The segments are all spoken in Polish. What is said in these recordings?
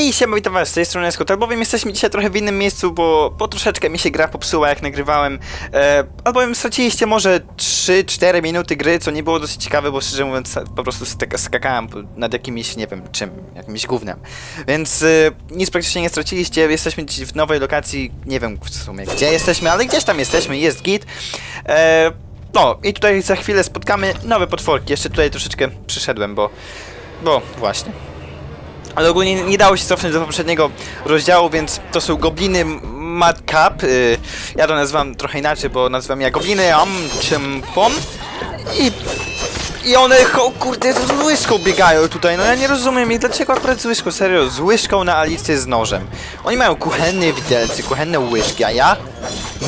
Hej, siema, witam was z tej strony Scott, albowiem jesteśmy dzisiaj trochę w innym miejscu, bo, bo troszeczkę mi się gra popsuła jak nagrywałem, e, albowiem straciliście może 3-4 minuty gry, co nie było dosyć ciekawe, bo szczerze mówiąc po prostu sk skakałem nad jakimś, nie wiem czym, jakimś gównem, więc e, nic praktycznie nie straciliście, jesteśmy dziś w nowej lokacji, nie wiem w sumie gdzie jesteśmy, ale gdzieś tam jesteśmy, jest git, e, no i tutaj za chwilę spotkamy nowe potworki, jeszcze tutaj troszeczkę przyszedłem, bo, bo właśnie. Ale ogólnie nie dało się cofnąć do poprzedniego rozdziału, więc to są gobliny Madcap. Yy, ja to nazywam trochę inaczej, bo nazywam je gobliny Am Pom. I, I one, o kurde, z łyżką biegają tutaj. No ja nie rozumiem, i dlaczego akurat z łyżką, serio, z łyżką na Alicję z nożem. Oni mają kuchenne widelce, kuchenne łyżki, a ja?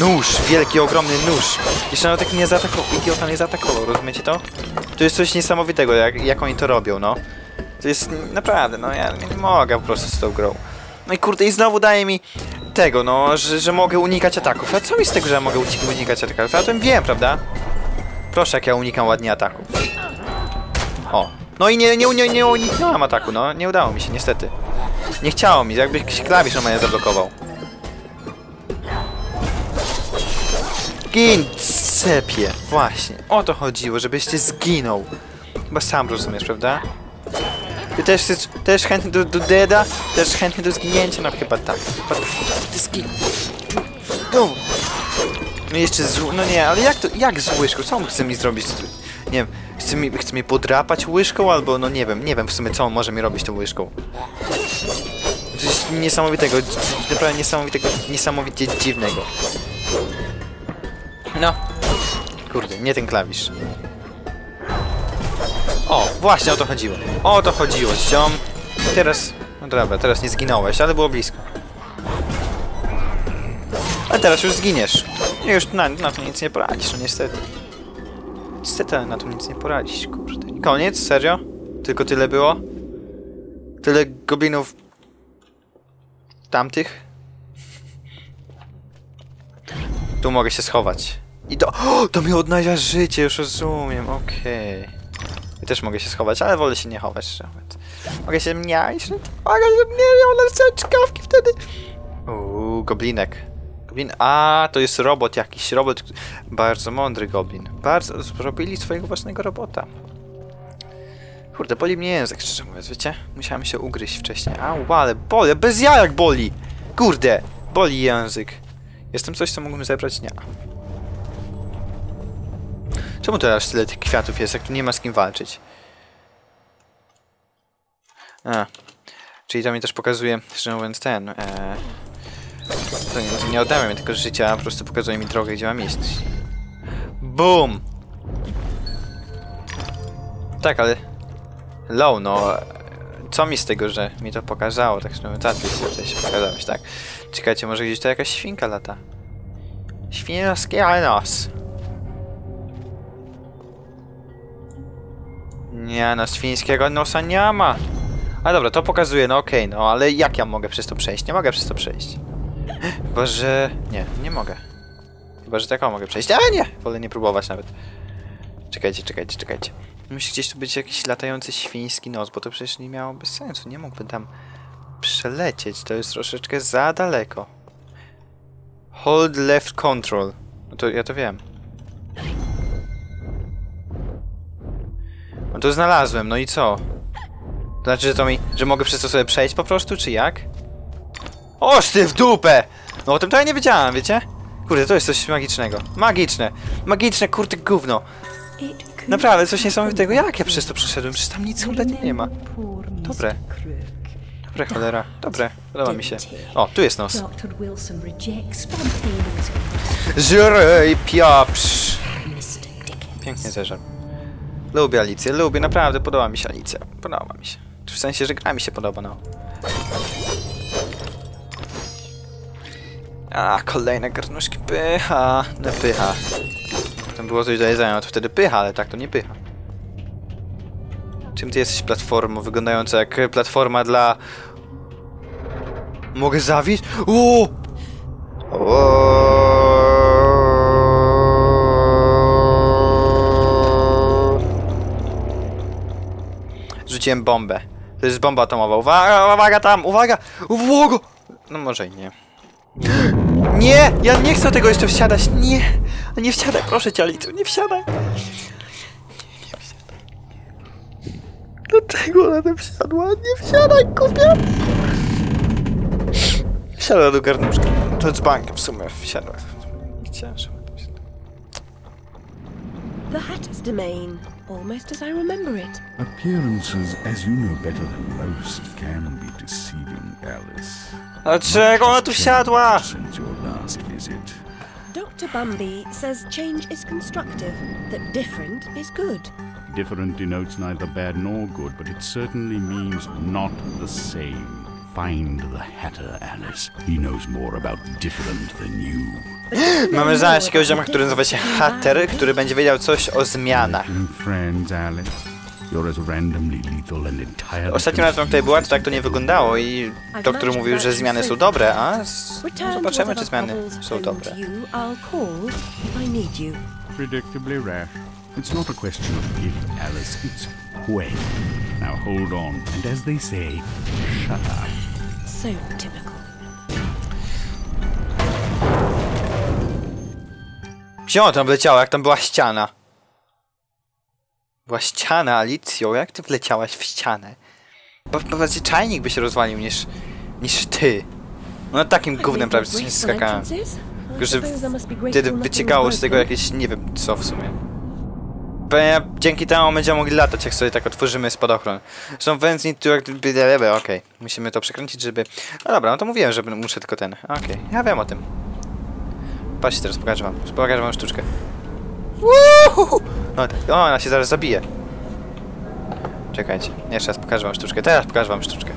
Nóż, wielki, ogromny nóż. Jeszcze no taki nie zaatakował, idiota nie zaatakował, rozumiecie to? To jest coś niesamowitego, jak, jak oni to robią, no. To jest naprawdę, no ja nie mogę po prostu z tą grą. No i kurde, i znowu daje mi tego, no, że, że mogę unikać ataków. A co mi z tego, że ja mogę unikać ataków? Ja o tym wiem, prawda? Proszę, jak ja unikam ładnie ataków. O. No i nie, nie, nie, nie uniknąłem ataku, no. Nie udało mi się, niestety. Nie chciało mi, jakby jakiś klawisz na mnie zablokował. Gin, cepie. Właśnie. O to chodziło, żebyście zginął. Chyba sam rozumiesz, prawda? Ty też też chętny do, do deada? Też chętny do zginięcia? No chyba tak. Zgin... No. No jeszcze z... No nie, ale jak to... Jak z łyżką? Co on chce mi zrobić? Nie wiem. Chce mi, chce mi podrapać łyżką? Albo no nie wiem. Nie wiem w sumie co on może mi robić tą łyżką. Coś niesamowitego. Naprawdę niesamowitego. Niesamowicie dziwnego. No. Kurde, nie ten klawisz. O, właśnie o to chodziło. O to chodziło, ziom. Teraz... No dobra, teraz nie zginąłeś, ale było blisko. A teraz już zginiesz. Już na, na to nic nie poradzisz, no niestety. Niestety na to nic nie poradzisz, kurde. Koniec? Serio? Tylko tyle było? Tyle goblinów... Tamtych? Tu mogę się schować. I to... O, to mi odnawia życie, już rozumiem, okej. Okay. I też mogę się schować, ale wolę się nie chować, szczerze mówiąc. Mogę się mniać, mogę się mniać, one chcą czkawki wtedy. Uuu, goblinek. Goblin, a to jest robot jakiś, robot, bardzo mądry goblin. Bardzo, zrobili swojego własnego robota. Kurde, boli mnie język, szczerze mówiąc, wiecie? Musiałem się ugryźć wcześniej. A, ale boli, bez jajek boli! Kurde, boli język. Jestem coś, co mógłbym zebrać? Nie. Czemu to aż tyle tych kwiatów jest, jak tu nie ma z kim walczyć? A. Czyli to mi też pokazuje, że mówiąc ten... E, to nie, to nie oddawia mi tylko życia, po prostu pokazuje mi drogę, gdzie mam iść. BOOM! Tak, ale... Low, no... Co mi z tego, że mi to pokazało? Tak, że tak, tutaj się pokazałeś, tak. Czekajcie, może gdzieś to jakaś świnka lata. Świnski nos. Nie, no świńskiego nosa nie ma. A dobra, to pokazuje, no okej, okay, no ale jak ja mogę przez to przejść? Nie mogę przez to przejść. Chyba, że... Nie, nie mogę. Chyba, że tak mogę przejść. Ale nie! Wolę nie próbować nawet. Czekajcie, czekajcie, czekajcie. Musi gdzieś tu być jakiś latający świński nos, bo to przecież nie miałoby sensu. Nie mógłbym tam przelecieć. To jest troszeczkę za daleko. Hold left control. No to ja to wiem. To znalazłem, no i co? To znaczy, że to mi... że mogę przez to sobie przejść po prostu, czy jak? Oż ty w dupę! No o tym to ja nie wiedziałem, wiecie? Kurde, to jest coś magicznego. Magiczne. Magiczne, kurde, gówno. Naprawdę, coś niesamowitego. Jak ja przez to przeszedłem? Przecież tam nic kompletnie nie ma. Dobre. Dobre, cholera. Dobre. Podoba mi się. O, tu jest nos. Żryj, pieprz. Pięknie zeżar. Lubię Alicję, lubię, naprawdę podoba mi się Alicja. Podoba mi się. W sensie, że gra mi się podoba, no. A, kolejne garnuszki pycha. No pycha. Tam było coś do jedzenia, to wtedy pycha, ale tak to nie pycha. Czym ty jesteś platformą, wyglądająca jak platforma dla... Mogę zawiść? O! Rzuciłem bombę. To jest bomba atomowa. Uwaga, uwaga tam, uwaga! Uwaga! No może i nie. Nie! Ja nie chcę tego jeszcze wsiadać. Nie! Nie wsiadaj, proszę cię, Alicu, nie wsiadaj. Nie wsiadaj. Dlaczego ona tam wsiadła? Nie wsiadaj, kupia! Wsiadła do garnuszka. To jest bank w sumie wsiadła. Nie chciałem, żeby. The Hatter's domain, almost as I remember it. Appearances, as you know better than most, can be deceiving, Alice. Dlaczego ona tu wsiadła? Since your last visit. Dr. Bumby says change is constructive, that different is good. Different denotes neither bad nor good, but it certainly means not the same. Find the Hatter, Alice. He knows more about different than you. Mamy znaleźć jakiegoś zioma, który nazywa się Hatter, który będzie wiedział coś o zmianach. Friends, Alice. You're as randomly lethal and entirely. Ostatnim razem, tutaj była, to tak to nie wyglądało i doktor mówił, że zmiany są dobre, a zobaczymy, czy zmiany są dobre. predictably rash. It's not a question of if, Alice, it's when. Now hold on, and as they say, shut up. So typical. Gdzie ona tam wleciała, jak tam była ściana? Była ściana, Alicjo, jak ty wleciałaś w ścianę? Bo bardziej czajnik by się rozwalił niż, niż ty. No takim gównem prawie coś nie skakałem. Tylko, że wtedy wyciekało z tego jakieś, nie wiem co w sumie. Pewnie dzięki temu będziemy mogli latać, jak sobie tak otworzymy spadochron. Zresztą Wędzni tu jak... Okej, musimy to przekręcić, żeby... No dobra, no to mówiłem, że muszę tylko ten. Okej, ja wiem o tym. Patrzcie, teraz pokażę wam. Pokażę wam sztuczkę. Woohoo! No, o, ona się zaraz zabije. Czekajcie, jeszcze raz pokażę wam sztuczkę. Teraz pokażę wam sztuczkę.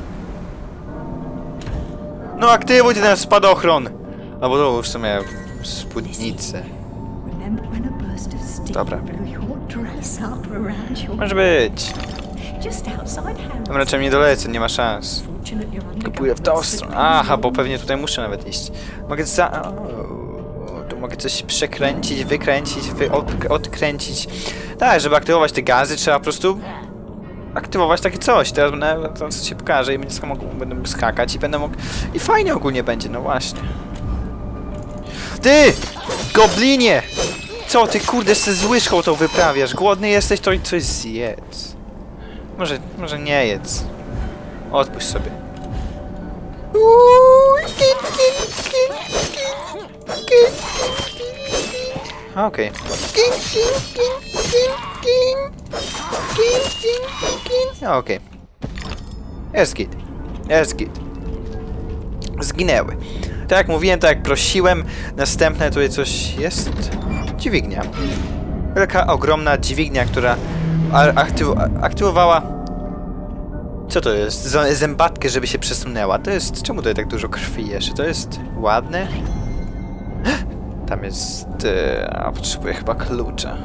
No aktywuj ten spadochron! Albo to już w sumie spódnicę. Dobra. Może być. Tam raczej nie dolecę, nie ma szans. Kupuję w tą stronę. Aha, bo pewnie tutaj muszę nawet iść. Mogę za... O, tu mogę coś przekręcić, wykręcić, wy... od... odkręcić. Tak, żeby aktywować te gazy, trzeba po prostu aktywować takie coś. Teraz będę, to co się pokaże i będę mógł, będę skakać i będę mógł... I fajnie ogólnie będzie, no właśnie. Ty! Goblinie! Co ty kurde z łyżką tą wyprawiasz? Głodny jesteś, to i coś zjedz. Może, może nie jedz. Odpuść sobie. Okej. Okej. Jest git. Jest git. Zginęły. Tak jak mówiłem, tak jak prosiłem, następne tutaj coś jest. Dźwignia. Wielka, ogromna dźwignia, która aktyw aktywowała co to jest? Z- Zębatkę, żeby się przesunęła. To jest... Czemu tutaj tak dużo krwi jeszcze? To jest ładne? Tam jest... E, a, potrzebuję chyba klucza.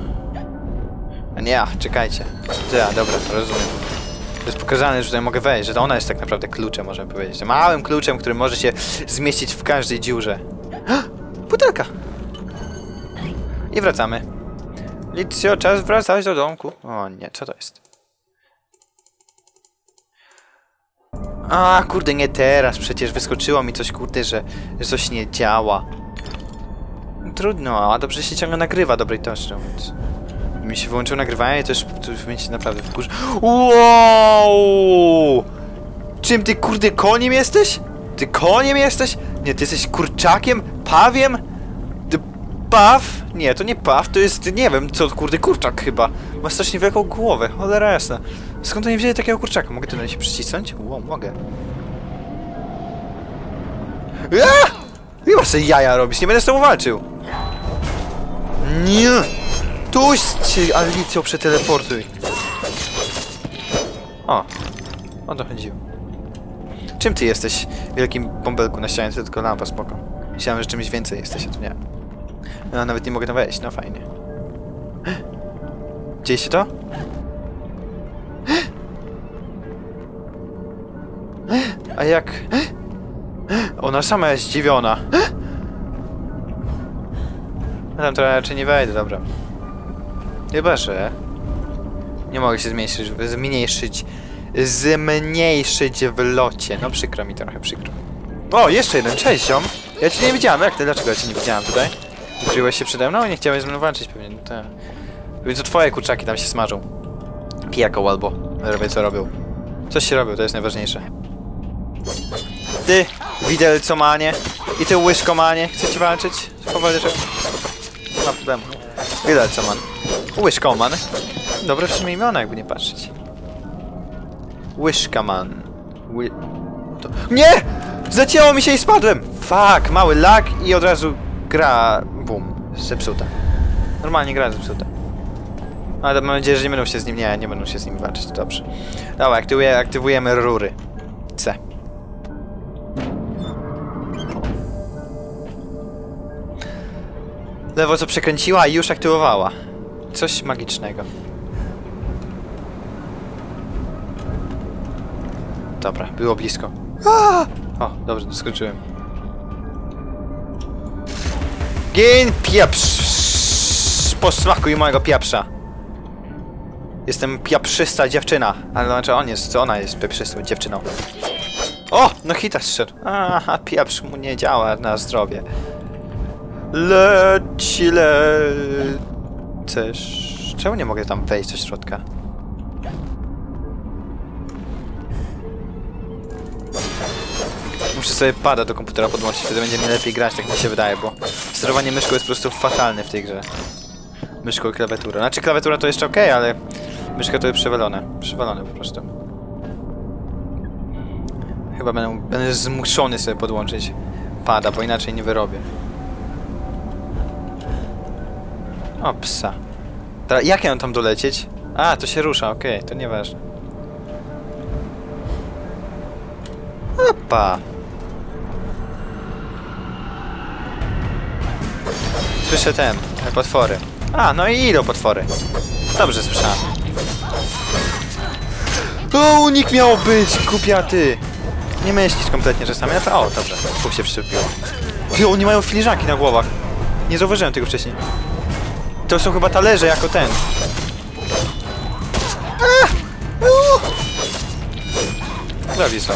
A nie, czekajcie. Ja, dobra, rozumiem. To jest pokazane, że tutaj mogę wejść, że to ona jest tak naprawdę kluczem, możemy powiedzieć. Małym kluczem, który może się zmieścić w każdej dziurze. Butelka! I wracamy. Licjo, czas wracać do domku. O nie, co to jest? A, kurde, nie teraz. Przecież wyskoczyło mi coś, kurde, że, że coś nie działa. Trudno, a dobrze się ciągle nagrywa dobrej toczną, więc... Mi się wyłączyło nagrywanie to już, to już mnie się naprawdę wkurzy. Wow! Czym ty, kurde, koniem jesteś? Ty koniem jesteś? Nie, ty jesteś kurczakiem? Pawiem? Paw? Nie, to nie paw, to jest, nie wiem, co, kurde, kurczak chyba. Ma strasznie wielką głowę, cholera jasna. Skąd oni wzięli takiego kurczaka? Mogę tutaj się przycisnąć? Wow, mogę. Aaa! Chyba sobie jaja robisz, nie będę z tobą walczył. Nie! Tuś cię, Alicjo, przeteleportuj. O, o to chodziło. Czym ty jesteś, wielkim bąbelku na ścianie? Tylko lampa, spoko. Myślałem, że czymś więcej jesteś, a tu nie. No, nawet nie mogę tam wejść, no fajnie. Widzieliście to? A jak... Ona sama jest zdziwiona. No tam to raczej nie wejdę, dobra. Chyba, że... Nie mogę się zmniejszyć, zmniejszyć zmniejszyć w locie. No przykro mi trochę, przykro. O, jeszcze jeden, cześć ziom. Ja cię nie widziałem, jak ty? Dlaczego ja cię nie widziałem tutaj? Ukryłeś się przede mną nie chciałeś ze mną walczyć pewnie, no tak. Więc to twoje kurczaki tam się smażą. Pijako albo robię co robią. Coś się robią, to jest najważniejsze. Ty, widelcomanie i ty łyżkomanie, chcecie walczyć? Powoli, że... Nie ma problemu. Widelcoman. Łyżkoman. Dobre w sumie imiona, jakby nie patrzeć. Łyżkaman. Ły... To... Nie! Zacięło mi się i spadłem! Fuck, mały lag i od razu gra... Zepsuta. Normalnie gra zepsuta. Ale mam nadzieję, że nie będą się z nim... Nie, nie będą się z nim walczyć, to dobrze. Dobra, aktywuje, aktywujemy rury. C. Lewo co przekręciła i już aktywowała. Coś magicznego. Dobra, było blisko. O, dobrze, doskoczyłem. Gin pieprz! Posmakuj mojego pieprza. Jestem pieprzysta dziewczyna. Ale znaczy on jest, ona jest pieprzystą dziewczyną. O! No hita zszedł. Aha, pieprz mu nie działa na zdrowie. Leci, lecesz. Czemu nie mogę tam wejść do środka? Muszę sobie pada do komputera podłączyć, wtedy będzie mi lepiej grać, tak mi się wydaje, bo sterowanie myszką jest po prostu fatalne w tej grze. Myszką i klawiaturą. Znaczy klawiatura to jeszcze ok, ale myszka to jest przewalone. Przewalone po prostu. Chyba będę, będę zmuszony sobie podłączyć pada, bo inaczej nie wyrobię. O, psa. Teraz jak ja mam tam dolecieć? A, to się rusza, okej, to nieważne. Opa! Słyszę ten, te potwory. A, no i idą potwory. Dobrze słyszałem. O, unik miało być, kupia ty! Nie myślisz kompletnie czasami, a to... O, dobrze, dwóch się przyczepiło. Ty, oni mają filiżanki na głowach. Nie zauważyłem tego wcześniej. To są chyba talerze jako ten. Prawie są.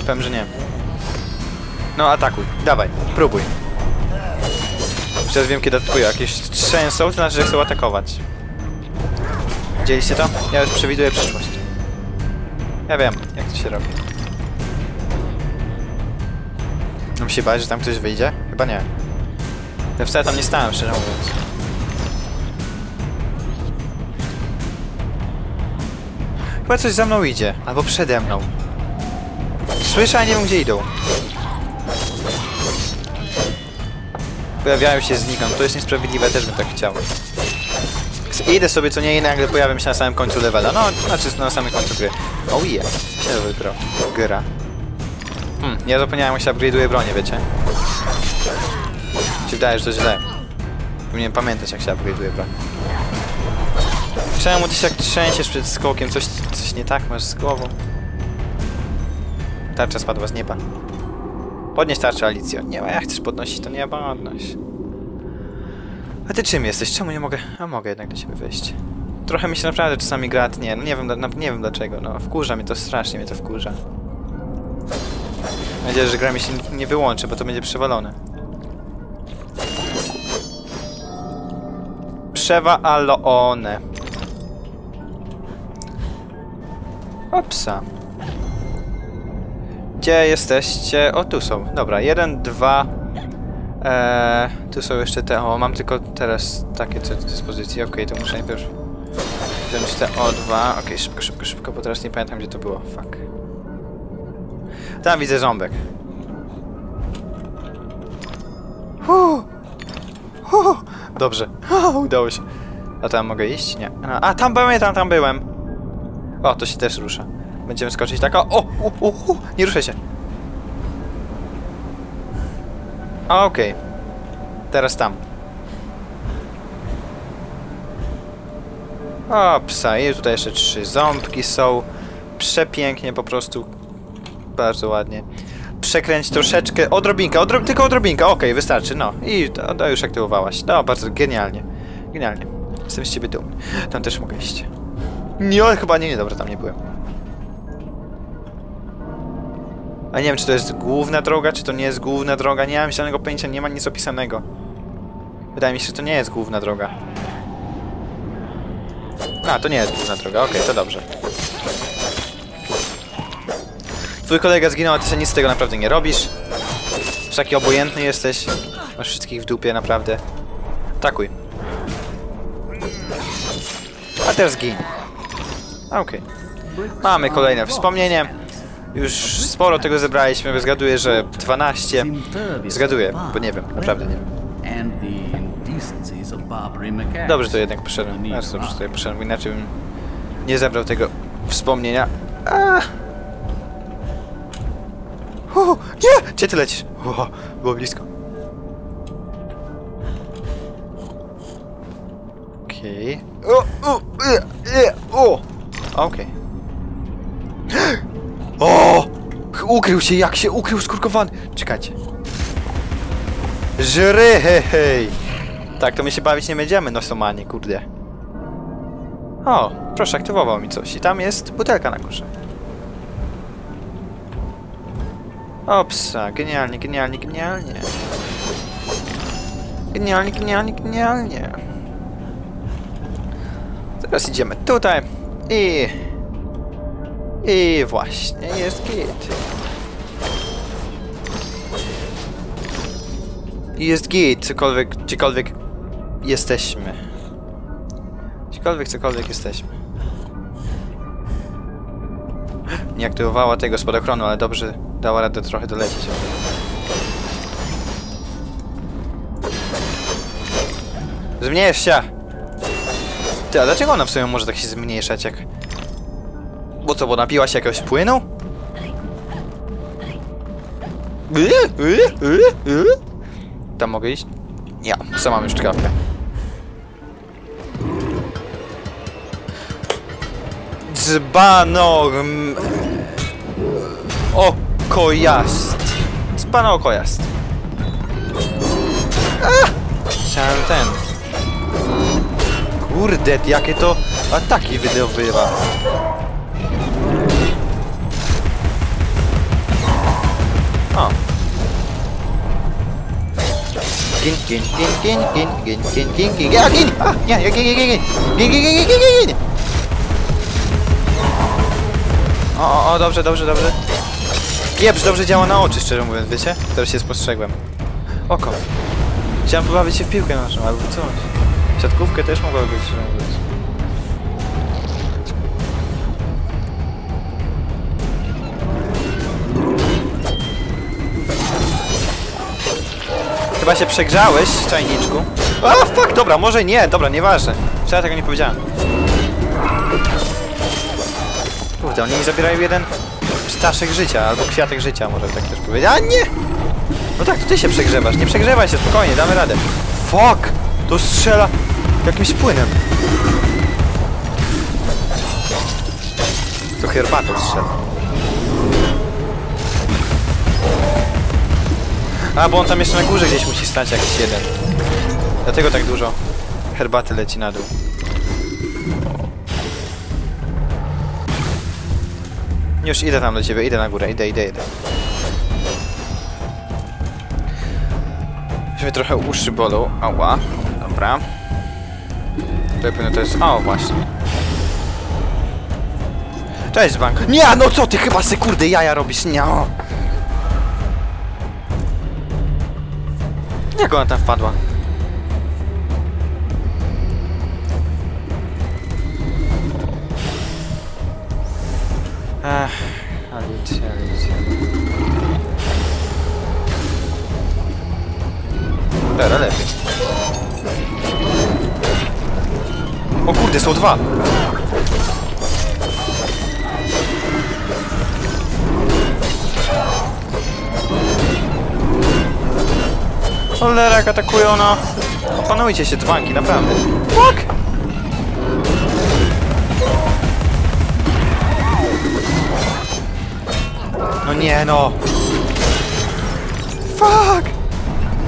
Powiem, że nie. No atakuj, dawaj, próbuj. Teraz wiem kiedy atakuję. Jakieś trzęsą, to znaczy, że chcą atakować. Widzieliście to? Ja już przewiduję przyszłość. Ja wiem, jak to się robi. Mam się bać, że tam ktoś wyjdzie? Chyba nie. Ja wcale tam nie stałem, szczerze mówiąc. Chyba coś za mną idzie, albo przede mną. Słyszę, a nie wiem gdzie idą. Pojawiają się znikąd, to jest niesprawiedliwe, też bym tak chciał. Idę sobie co nie inne, nagle pojawiam się na samym końcu levela. No, znaczy na samym końcu gry. Oh yeah, się wybrał. Gra. Hmm, ja zapomniałem jak się upgrade'uje bronię, wiecie? Ci wydaje, że to źle. Powinienem pamiętać jak się upgrade'uje broń. Czemu ty się jak trzęsiesz przed skokiem? Coś, coś nie tak masz z głową? Tarcza spadła z nieba. Podnieś tarczę, Alicjo. Nie ma, jak chcesz podnosić, to nie podnoś. A ty czym jesteś? Czemu nie mogę? A mogę jednak do ciebie wejść. Trochę mi się naprawdę czasami gra tnie. No nie wiem, na, nie wiem dlaczego. No wkurza mnie to strasznie, mnie to wkurza. Mam nadzieję, że gra mi się nie wyłączy, bo to będzie przewalone. Przewa aloone. Opsa. Gdzie jesteście? O, tu są. Dobra, jeden, dwa. Eee, tu są jeszcze te. O, mam tylko teraz takie co do dyspozycji. Okej, to muszę najpierw wziąć te O2. Okej, szybko, szybko, szybko, bo teraz nie pamiętam gdzie to było. Fuck. Tam widzę ząbek. Huh. Huh. Dobrze. Udało się. A tam mogę iść? Nie. A, tam byłem, tam, tam byłem. O, to się też rusza. Będziemy skoczyć tak. O, o, o, o, nie ruszaj się. Okej. Okay. Teraz tam. O, psa. I tutaj jeszcze trzy ząbki są. Przepięknie po prostu. Bardzo ładnie. Przekręć troszeczkę. Odrobinkę, odro tylko odrobinkę. Okej, okay, wystarczy. No. I to, to już aktywowałaś. No, bardzo genialnie. Genialnie. Jestem z ciebie dumny. Tam też mogę iść. Nie, chyba nie, nie, dobra, tam nie byłem. A nie wiem, czy to jest główna droga, czy to nie jest główna droga. Nie mam zielonego pojęcia, nie ma nic opisanego. Wydaje mi się, że to nie jest główna droga. A, to nie jest główna droga, okej, to dobrze. Twój kolega zginął, a ty sobie nic z tego naprawdę nie robisz. Że taki obojętny jesteś. Masz wszystkich w dupie, naprawdę. Atakuj. A teraz gin. Okej. Mamy kolejne wspomnienie. Już sporo tego zebraliśmy, zgaduję, że 12. Zgaduję, bo nie wiem, naprawdę nie wiem. Dobrze, to jednak poszedłem. Bardzo dobrze, tutaj poszedłem, inaczej bym nie zebrał tego wspomnienia. A! O, nie! Gdzie ty lecisz? O, było blisko. Okej. O, o, e, e, o! Okej. O! Ukrył się, jak się ukrył skurkowany! Czekajcie. Żry, hej, hej! Tak, to my się bawić nie będziemy, nosomanie, kurde. O, proszę, aktywował mi coś i tam jest butelka na górze. Opsa, genialnie, genialnie, genialnie. Genialnie, genialnie, genialnie. Teraz idziemy tutaj i... I właśnie, jest git. Jest git, cokolwiek, gdziekolwiek jesteśmy. Gdziekolwiek, cokolwiek jesteśmy. Nie aktywowała tego spadochronu, ale dobrze dała radę trochę dolecieć. Zmniejsz się! Ty, a dlaczego ona w sumie może tak się zmniejszać jak... Bo co, bo napiła się jakiegoś płynu? Yy, yy, yy. Tam mogę iść? Nie, co mam już czkawkę. Dzbanom... Okojast. Dzbanokojast. A! Chciałem ten... Kurde, jakie to ataki wydobywa. Gin, gin, gin, gin, gin, gin, gin, gin, gin, gin, gin, a, nie, gin, gin, gin, gin, gin, gin, gin, gin, gin, gin. O, o, o, dobrze, dobrze, dobrze. Pieprz dobrze działa na oczy, szczerze mówiąc, wiecie? Teraz się spostrzegłem. Oko. Chciałem pobawić się w piłkę naszą, albo coś. Siatkówkę też mogłaby być, szczerze mówiąc. Chyba się przegrzałeś, czajniczku. A, fuck, dobra, może nie, dobra, nieważne. Wcale tego nie powiedziałem. Kurde, oni mi zabierają jeden ptaszek życia, albo kwiatek życia, może tak też powiedzieć. A nie! No tak, to ty się przegrzewasz, nie przegrzewaj się, spokojnie, damy radę. Fuck! To strzela jakimś płynem. To herbatą strzela. A, bo on tam jeszcze na górze gdzieś musi stać jakiś jeden. Dlatego tak dużo herbaty leci na dół. Już idę tam do ciebie, idę na górę, idę, idę, idę. Już mnie trochę uszy bolą. Ała. Dobra. Tutaj pewno to jest... O, właśnie. Cześć, bank. Nie, no co ty chyba se kurde jaja robisz? Nie. Jak ona tam wpadła? Ech, Alicja, Alicja. Teraz lepiej. O kurde, są dwa! Cholera, jak atakują, no! Opanujcie się, dzbanki, naprawdę. Fuck! No nie, no! Fuck!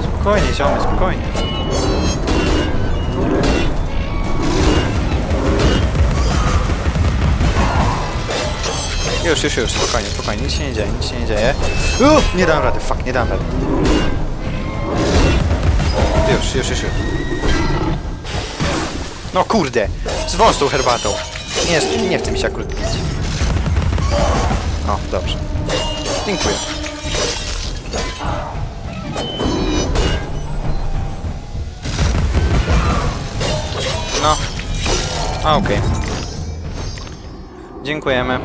Spokojnie, ziomy, spokojnie. Już, już, już, spokojnie, spokojnie, nic się nie dzieje, nic się nie dzieje. Uff, nie dam rady, fuck, nie dam rady. Już, już, już. No kurde, z wąsą herbatą. Nie, nie chce mi się akurat pić. O, dobrze. Dziękuję. No. A, okej. Dziękujemy.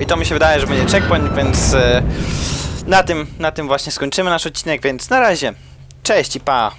I to mi się wydaje, że będzie checkpoint, więc e, na tym, na tym właśnie skończymy nasz odcinek, więc na razie. Cześć i pa!